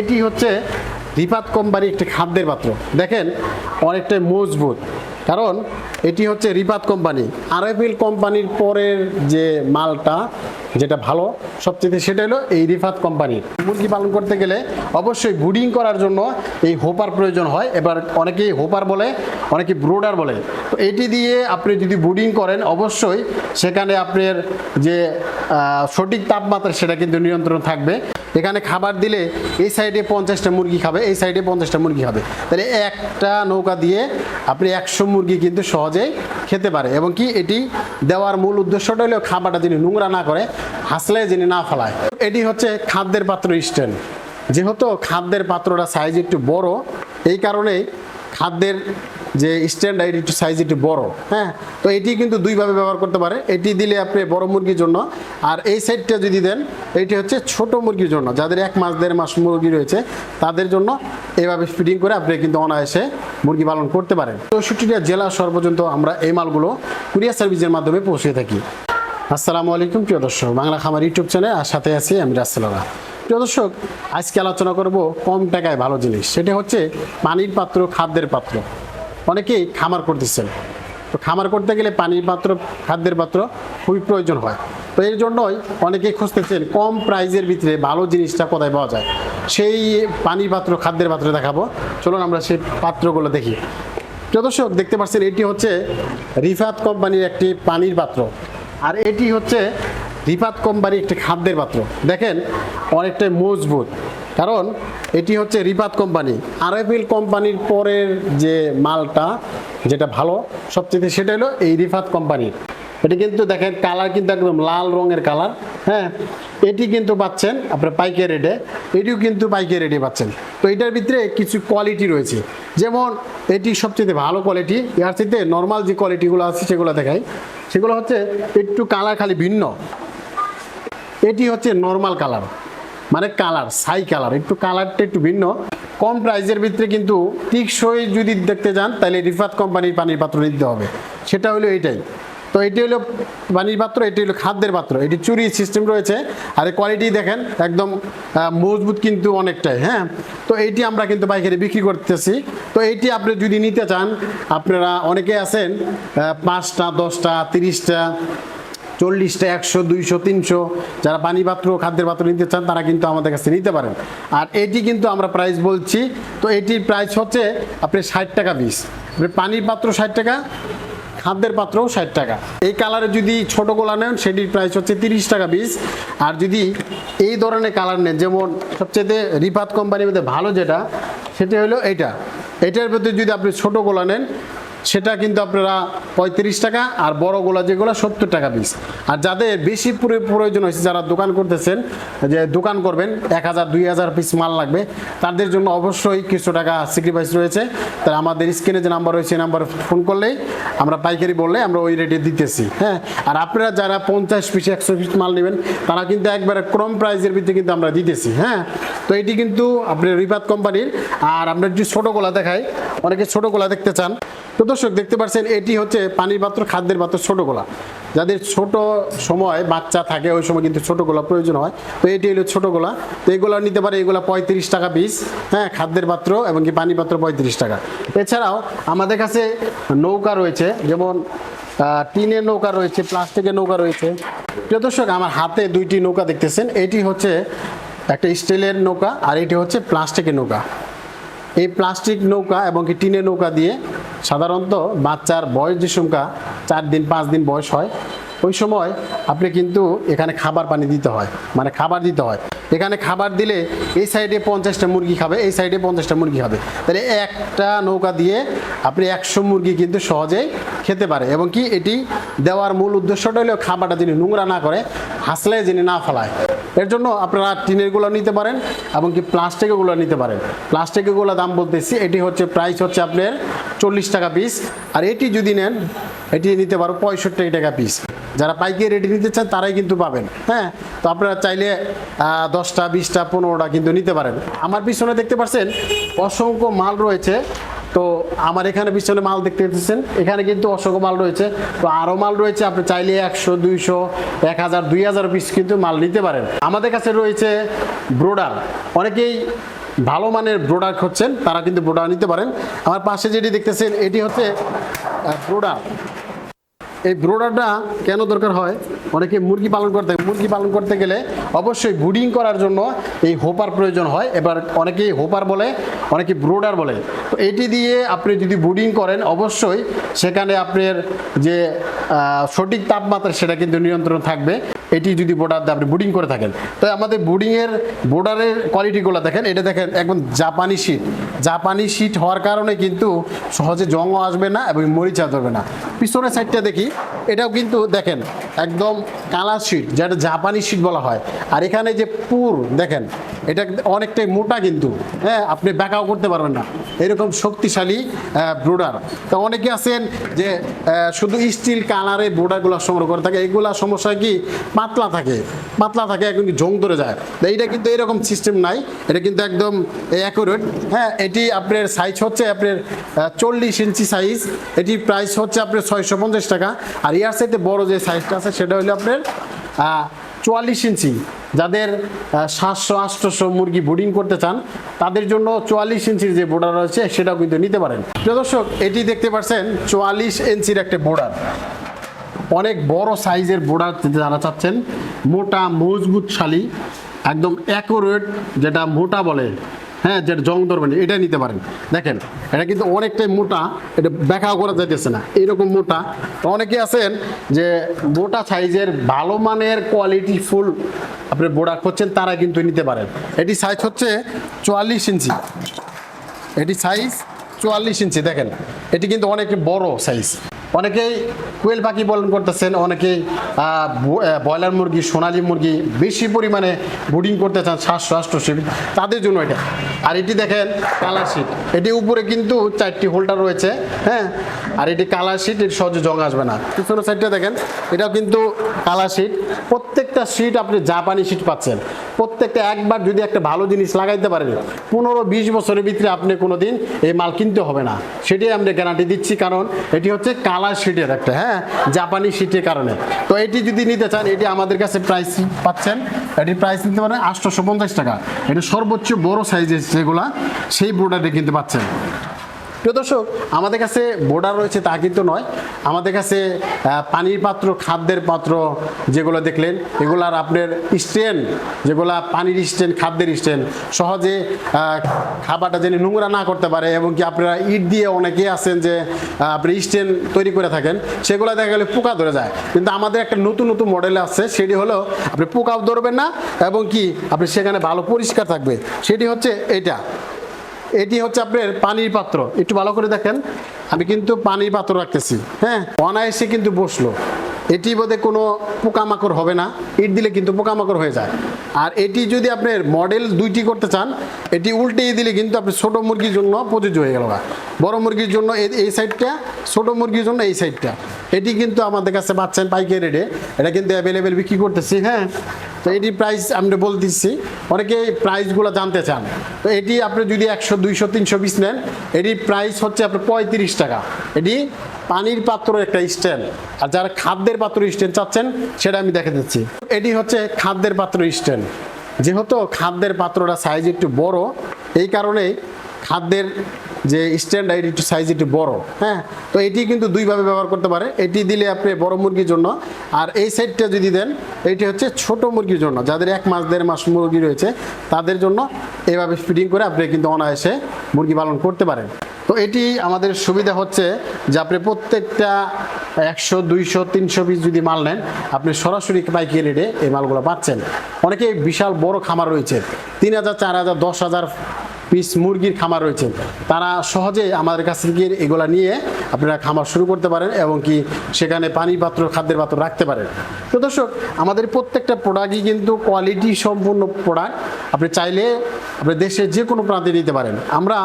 এটি হচ্ছে রিপাত কোম্পানি একটি খাদ্যের পাত্র। দেখেন, অনেকটাই মজবুত। কারণ, এটি হচ্ছে রিপাত কোম্পানি। আরএফএল কোম্পানির পরের যে মালটা, যেটা ভালো, সবচেয়ে সেটা হলো এই রিফাত কোম্পানির। মুরগি পালন করতে গেলে অবশ্যই ব্রুডিং করার জন্য এই হোপার প্রয়োজন হয়। এবার অনেকেই হোপার বলে, অনেকে ব্রোডার বলে। তো এটি দিয়ে আপনি যদি ব্রুডিং করেন, অবশ্যই সেখানে আপনার যে সঠিক তাপমাত্রা, সেটা কিন্তু নিয়ন্ত্রণ থাকবে। এখানে খাবার দিলে এই সাইডে পঞ্চাশটা মুরগি খাবে, এই সাইডে পঞ্চাশটা মুরগি খাবে। তাহলে একটা নৌকা দিয়ে আপনি একশো মুরগি কিন্তু সহজেই খেতে পারে। এবং কি এটি দেওয়ার মূল উদ্দেশ্যটা হলো খাবারটা যিনি নোংরা না করে, হাসলে যিনি না ফেলায়। এটি হচ্ছে খাদ্যের পাত্র স্ট্যান্ড। যেহেতু খাদ্যের পাত্রটা সাইজ একটু বড়, এই কারণেই খাদ্যের যে স্ট্যান্ডার্ড একটু সাইজ একটু বড় হ্যাঁ? তো এটি কিন্তু দুইভাবে ব্যবহার করতে পারে। এটি দিলে আপনি বড় মুরগির জন্য। আর এই সাইডটা যদি দেন, এটি হচ্ছে ছোট মুরগির জন্য। যাদের এক মাস, দেড় মাস মুরগি রয়েছে, তাদের জন্য এইভাবে ফিটিং করে আপনি কিন্তু অনায়াসে মুরগি পালন করতে পারেন। চৌষট্টিটা জেলা সর্বপর্যন্ত আমরা এই মালগুলো কুরিয়ার সার্ভিসের মাধ্যমে পৌঁছে থাকি। আসসালামু আলাইকুম, প্রিয় দর্শক। বাংলা খামার ইউটিউব চ্যানেল আর সাথে আছি আমি রাসেলরা প্রিয় দর্শক, আজকে আলোচনা করব কম টাকায় ভালো জিনিস। সেটা হচ্ছে পানির পাত্র, খাদ্যের পাত্র। অনেকেই খামার করতেছেন। তো খামার করতে গেলে পানির পাত্র, খাদ্যের পাত্র খুবই প্রয়োজন হয়। তো এর জন্যই অনেকেই খুঁজতেছেন কম প্রাইজের ভিতরে ভালো জিনিসটা কোথায় পাওয়া যায়। সেই পানির পাত্র, খাদ্যের পাত্র দেখাবো। চলুন আমরা সেই পাত্রগুলো দেখি। প্রিয় দর্শক, দেখতে পাচ্ছেন, এটি হচ্ছে রিফাত কোম্পানির একটি পানির পাত্র। আর এটি হচ্ছে রিফাত কোম্পানির একটি খাদ্যের পাত্র। দেখেন, অনেকটাই মজবুত। কারণ এটি হচ্ছে রিফাত কোম্পানি। আরএফএল কোম্পানির পরের যে মালটা, যেটা ভালো, সবচেয়ে সেটা হলো এই রিফাত কোম্পানির। এটি কিন্তু দেখেন কালার কিন্তু একদম লাল রঙের কালার হ্যাঁ? এটি কিন্তু পাচ্ছেন আপনার পাইকারি রেটে, এটিও কিন্তু পাইকারি রেটে পাচ্ছেন। তো এটার ভিতরে কিছু কোয়ালিটি রয়েছে। যেমন এটি সবচেয়ে ভালো কোয়ালিটি এর চাইতে নর্মাল যে কোয়ালিটিগুলো আছে সেগুলো দেখাই। সেগুলো হচ্ছে একটু কালার খালি ভিন্ন। এটি হচ্ছে নর্মাল কালার মানে কালার সাই কালার, একটু কালারটা একটু ভিন্ন। কম প্রাইজের ভিতরে কিন্তু টিকসই যদি দেখতে যান, তাহলে রিফাত কোম্পানির পানির পাত্র নিতে হবে। সেটা হলো এটাই। তো এটি হলো পানির পাত্র, এটি হলো খাদ্যের পাত্র। এটি চুরি সিস্টেম রয়েছে। আর কোয়ালিটি দেখেন, একদম মজবুত কিন্তু অনেকটাই হ্যাঁ? তো এইটি আমরা কিন্তু পাইকারি বিক্রি করতেছি। তো এইটি আপনি যদি নিতে চান, আপনারা অনেকে আছেন পাঁচটা, দশটা, তিরিশটা চল্লিশটা, একশো, দুইশো, তিনশো, যারা পানি পাত্র খাদ্যের পাত্র নিতে চান, তারা কিন্তু আমাদের কাছে নিতে পারেন। আর এটি কিন্তু আমরা প্রাইস বলছি, তো এটির প্রাইস হচ্ছে আপনি ষাট টাকা পিস পানির পাত্র ষাট টাকা, খাদ্যের পাত্রও ষাট টাকা। এই কালারে যদি ছোট গোলা নেন, সেটির প্রাইস হচ্ছে তিরিশ টাকা পিস আর যদি এই ধরনের কালার নেন, যেমন সবচেয়ে রিপাত কোম্পানির মধ্যে ভালো যেটা, সেটা হলো এইটা। এটার ভিতরে যদি আপনি ছোট গোলা নেন সেটা কিন্তু আপনারা পঁয়ত্রিশ টাকা আর বড় গোলা যেগুলো সত্তর টাকা পিস আর যাদের বেশি পুরো- প্রয়োজন হয়েছে, যারা দোকান করতেছেন, যে দোকান করবেন, এক হাজার, দুই হাজার পিস মাল লাগবে, তাদের জন্য অবশ্যই কিছু টাকা স্যাক্রিফাইস রয়েছে। তাই আমাদের স্ক্রিনে যে নাম্বার রয়েছে নাম্বার ফোন করলেই আমরা পাইকারি বললে আমরা ওই রেটে দিতেছি হ্যাঁ? আর আপনারা যারা পঞ্চাশ পিস একশো পিস মাল নেবেন, তারা কিন্তু একবারে কম প্রাইজের ভিতরে কিন্তু আমরা দিতেছি হ্যাঁ? তো এটি কিন্তু আপনার রিপাত কোম্পানির, আর আমরা যদি ছোটো গোলা দেখাই। অনেকে ছোটো গোলা দেখতে চান। তো দর্শক, দেখতে পাচ্ছেন, এটি হচ্ছে পানির পাত্র, খাদ্যের পাত্র ছোটো গোলা। যাদের ছোট সময় বাচ্চা থাকে, ওই সময় কিন্তু ছোটো গোলা প্রয়োজন হয়। তো এটি হলো ছোটো গোলা। তো এগুলো নিতে পারে এগুলো পঁয়ত্রিশ টাকা পিস হ্যাঁ খাদ্যের পাত্র এবং কি পানি পাত্র পঁয়ত্রিশ টাকা। এছাড়াও আমাদের কাছে নৌকা রয়েছে, যেমন টিনের নৌকা রয়েছে, প্লাস্টিকের নৌকা রয়েছে। প্রিয় দর্শক, আমার হাতে দুইটি নৌকা দেখতেছেন। এটি হচ্ছে একটা স্টিলের নৌকা আর এটি হচ্ছে প্লাস্টিকের নৌকা। এই প্লাস্টিক নৌকা এবং কি টিনের নৌকা দিয়ে সাধারণত বাচ্চার বয়স যে সংখ্যা, চার দিন, পাঁচ দিন বয়স হয়, ওই সময় আপনি কিন্তু এখানে খাবার পানি দিতে হয় মানে খাবার দিতে হয়। এখানে খাবার দিলে এই সাইডে পঞ্চাশটা মুরগি খাবে, এই সাইডে পঞ্চাশটা মুরগি খাবে। তাহলে একটা নৌকা দিয়ে আপনি একশো মুরগি কিন্তু সহজেই খেতে পারে। এবং কি এটি দেওয়ার মূল উদ্দেশ্যটা হলো খাবারটা যিনি নোংরা না করে, হাসলে যিনি না ফেলায়। এর জন্য আপনারা টিনেরগুলো নিতে পারেন, এবং কি প্লাস্টিকেরগুলো নিতে পারেন। প্লাস্টিকেরগুলো দাম বলতেছি, এটি হচ্ছে প্রাইস হচ্ছে আপনার চল্লিশ টাকা পিস আর এটি যদি নেন, এটি নিতে পারো পঁয়ষট্টি টাকা পিস যারা পাইকারি রেটে নিতে চান, তারাই কিন্তু পাবেন হ্যাঁ? তো আপনারা চাইলে দশটা, বিশটা, পনেরোটা কিন্তু নিতে পারেন। আমার পিছনে দেখতে পাচ্ছেন, অসংখ্য মাল রয়েছে তো আমার এখানে পিছনে মাল দেখতে পেতেছেন এখানে কিন্তু অসংখ্য মাল রয়েছে। তো আরও মাল রয়েছে, আপনি চাইলে একশো, দুইশো, এক হাজার, দুই হাজার পিস কিন্তু মাল নিতে পারেন। আমাদের কাছে রয়েছে ব্রোডার অনেকেই ভালো মানের ব্রোডার হচ্ছেন তারা কিন্তু ব্রোডার নিতে পারেন। আমার পাশে যেটি দেখতেছেন, এটি হচ্ছে প্রোডাক্ট এই ব্রোডারটা কেন দরকার হয়? অনেকে মুরগি পালন করতে মুরগি পালন করতে গেলে অবশ্যই ব্রুডিং করার জন্য এই হোপার প্রয়োজন হয়। এবার অনেকেই হোপার বলে, অনেকে ব্রোডার বলে। তো এটি দিয়ে আপনি যদি ব্রুডিং করেন, অবশ্যই সেখানে আপনার যে সঠিক তাপমাত্রা সেটা কিন্তু নিয়ন্ত্রণ থাকবে। এটি যদি বোর্ডার আপনি বুডিং করে থাকেন। তো আমাদের বুডিংয়ের বোর্ডারের কোয়ালিটিগুলো দেখেন। এটা দেখেন, একদম জাপানি শীত জাপানি শীত হওয়ার কারণে কিন্তু সহজে জংও আসবে না এবং মরিচা ধরবে না। পিছনের সাইডটা দেখি। এটাও কিন্তু দেখেন, একদম কালার শীট যেটা জাপানি শীট বলা হয়। আর এখানে যে পুর, দেখেন এটা অনেকটাই মোটা কিন্তু হ্যাঁ আপনি ব্যাকাও করতে পারবেন না। এরকম শক্তিশালী ব্রোডার তো অনেকে আছেন যে শুধু স্টিল কালারে ব্রোডারগুলো সংগ্রহ করে থাকে, এগুলা সমস্যা কি? পাতলা থাকে পাতলা থাকে এখন জং ধরে যায়। তো এইটা কিন্তু এরকম সিস্টেম নাই, এটা কিন্তু একদম অ্যাকুরেট হ্যাঁ এটি আপনার সাইজ হচ্ছে আপনার চল্লিশ ইঞ্চি সাইজ এটি প্রাইস হচ্ছে আপনার ছয়শো পঞ্চাশ টাকা। আর ইয়ার সাইডে বড় যে সাইজটা আছে, সেটা হলো আপনার চুয়াল্লিশ ইঞ্চি। যাদের সাতশো আটশোশো মুরগি বোর্ডিং করতে চান, তাদের জন্য চুয়াল্লিশ ইঞ্চির যে বোর্ডার রয়েছে, সেটাও কিন্তু নিতে পারেন। প্রিয় দর্শক, এটি দেখতে পাচ্ছেন, চুয়াল্লিশ ইঞ্চির একটা বোর্ডার অনেক বড় সাইজের বোর্ডার জানা চাচ্ছেন, মোটা মজবুত শালি একদম অ্যাকোরেট যেটা মোটা বলে হ্যাঁ যেটা জং ধরবেন এটা নিতে পারেন। দেখেন, এটা কিন্তু অনেকটাই মোটা, এটা ব্যাখ্যা করা যাইতেছে না। এরকম মোটা। অনেকে আছেন যে মোটা সাইজের ভালো মানের কোয়ালিটি ফুল আপনি বোর্ডার করছেন তারা কিন্তু নিতে পারেন। এটি সাইজ হচ্ছে চুয়াল্লিশ ইঞ্চি। এটি সাইজ চুয়াল্লিশ ইঞ্চি, দেখেন। এটি কিন্তু অনেক বড় সাইজ অনেকেই কোয়েল পাখি পালন করতেছেন, অনেকেই ব্রয়লার মুরগি, সোনালী মুরগি বেশি পরিমাণে ব্রুডিং করতে চান সাতশো আটশো তাদের জন্য এটা। আর এটি দেখেন কালার শিট। এটি উপরে কিন্তু চারটি হোল্ডার রয়েছে হ্যাঁ? আর এটি কালার শিট এটি সহজে জং আসবে না। পিছনের সাইডটা দেখেন, এটাও কিন্তু কালার শিট। প্রত্যেকটা শিট আপনি জাপানি শিট পাচ্ছেন। প্রত্যেকটা একবার যদি একটা ভালো জিনিস লাগাইতে পারেন, পনেরো বিশ বছরের ভিতরে আপনি কোনো দিন এই মাল কিনতে হবে না। সেটাই আমরা গ্যারান্টি দিচ্ছি, কারণ এটি হচ্ছে কালার শিটের একটা হ্যাঁ? জাপানি শিটের কারণে। তো এটি যদি নিতে চান, এটি আমাদের কাছে প্রাইস পাচ্ছেন। এটি প্রাইস নিতে পারেন আটশোশো পঞ্চাশ টাকা। এটা সর্বোচ্চ বড় সাইজের যেগুলা, সেই বোর্ডারে কিন্তু পাচ্ছেন। প্রিয় দর্শক, আমাদের কাছে বোর্ডার রয়েছে তা কিন্তু নয়। আমাদের কাছে পানির পাত্র, খাদ্যের পাত্র যেগুলো দেখলেন, এগুলার আপনার স্ট্যান্ড যেগুলা পানির স্ট্যান্ড খাদ্যের স্ট্যান্ড সহজে খাবারটা যেন নোংরা না করতে পারে এবং কি আপনারা ইট দিয়ে অনেকেই আছেন যে আপনি স্ট্যান্ড তৈরি করে থাকেন, সেগুলো দেখা গেলে পোকা ধরে যায়। কিন্তু আমাদের একটা নতুন নতুন মডেল আছে, সেটি হলো আপনি পোকাও ধরবেন না এবং কি আপনি সেখানে ভালো পরিষ্কার থাকবে। সেটি হচ্ছে এটা। এটি হচ্ছে আপনার পানির পাত্র। একটু ভালো করে দেখেন। আমি কিন্তু পানির পাত্র রাখতেছি। হ্যাঁ? অনায়াসে কিন্তু বসল। এটি বোধহয় কোনো পোকামাকড় হবে না। ইট দিলে কিন্তু পোকামাকড় হয়ে যায়। আর এটি যদি আপনার মডেল দুইটি করতে চান, এটি উল্টে দিলে কিন্তু আপনি ছোটো মুরগির জন্য প্রযোজ্য হয়ে গেল বড় মুরগির জন্য এই- সাইডটা, ছোটো মুরগির জন্য এই সাইডটা। এটি কিন্তু আমাদের কাছে পাচ্ছেন পাইকারি রেটে। এটা কিন্তু অ্যাভেলেবেল বিক্রি করতেছি হ্যাঁ? তো এটি প্রাইস আমরা বলে দিচ্ছি অনেকে প্রাইসগুলো জানতে চান। তো এটি আপনি যদি একশো, দুইশো, তিনশো পিস নেন এটি প্রাইস হচ্ছে আপনার পঁয়ত্রিশ টাকা। এটি পানির পাত্র একটা স্ট্যান্ড। আর যারা খাদ্যের পাত্র স্ট্যান্ড চাচ্ছেন, সেটা আমি দেখে দিচ্ছি। এটি হচ্ছে খাদ্যের পাত্র স্ট্যান্ড। যেহেতু খাদ্যের পাত্রটা সাইজ একটু বড়, এই কারণেই খাদ্যের যে স্ট্যান্ড এটি একটু সাইজ একটু বড়। হ্যাঁ? তো এটি কিন্তু দুইভাবে ব্যবহার করতে পারে। এটি দিলে আপনি বড় মুরগির জন্য। আর এই সাইডটা যদি দেন, এটি হচ্ছে ছোট মুরগির জন্য। যাদের এক মাস, দেড় মাস মুরগি রয়েছে, তাদের জন্য এভাবে ফিটিং করে আপনি কিন্তু অনায়াসে মুরগি পালন করতে পারেন। তো এটি আমাদের সুবিধা হচ্ছে যে আপনি প্রত্যেকটা একশো, দুইশো, তিনশো পিস যদি মাল নেন, আপনি সরাসরি পাইকারি রেটে এই মালগুলো পাচ্ছেন। অনেকে বিশাল বড় খামার রয়েছে। তিন হাজার, চার হাজার, দশ হাজার পিস মুরগির খামার রয়েছে। তারা সহজে আমাদের কাছ থেকে এগুলা নিয়ে আপনারা খামার শুরু করতে পারেন এবং কি সেখানে পানি পাত্র খাদ্যের পাত্র রাখতে পারেন। তো দর্শক, আমাদের প্রত্যেকটা প্রোডাক্টই কিন্তু কোয়ালিটি সম্পূর্ণ প্রোডাক্ট আপনি চাইলে আপনি দেশের যে কোনো প্রান্তে নিতে পারেন। আমরা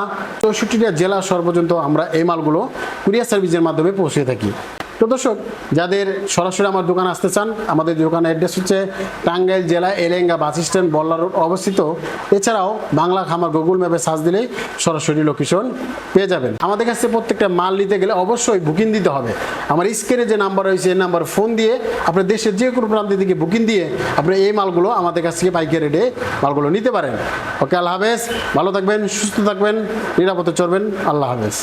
চৌষট্টিটা জেলা সর্বপর্যন্ত আমরা এই মালগুলো কুরিয়ার সার্ভিসের মাধ্যমে পৌঁছে থাকি। তো দর্শক, যাদের সরাসরি আমার দোকান আসতে চান, আমাদের দোকানের অ্যাড্রেস হচ্ছে টাঙ্গাইল জেলা Elenga bus stand Balla road অবস্থিত। এছাড়াও বাংলা খামার গুগল ম্যাপে সার্চ দিলেই সরাসরি লোকেশন পেয়ে যাবেন। আমাদের কাছে প্রত্যেকটা মাল নিতে গেলে অবশ্যই বুকিং দিতে হবে। আমার স্ক্রিনে যে নাম্বার রয়েছে, এই নাম্বার ফোন দিয়ে আপনার দেশের যে কোনো প্রান্ত থেকে বুকিং দিয়ে আপনি এই মালগুলো আমাদের কাছ থেকে পাইকারি রেটে মালগুলো নিতে পারেন। ওকে, আল্লাহ হাফেজ। ভালো থাকবেন, সুস্থ থাকবেন, নিরাপদে চলবেন। আল্লাহ হাফেজ।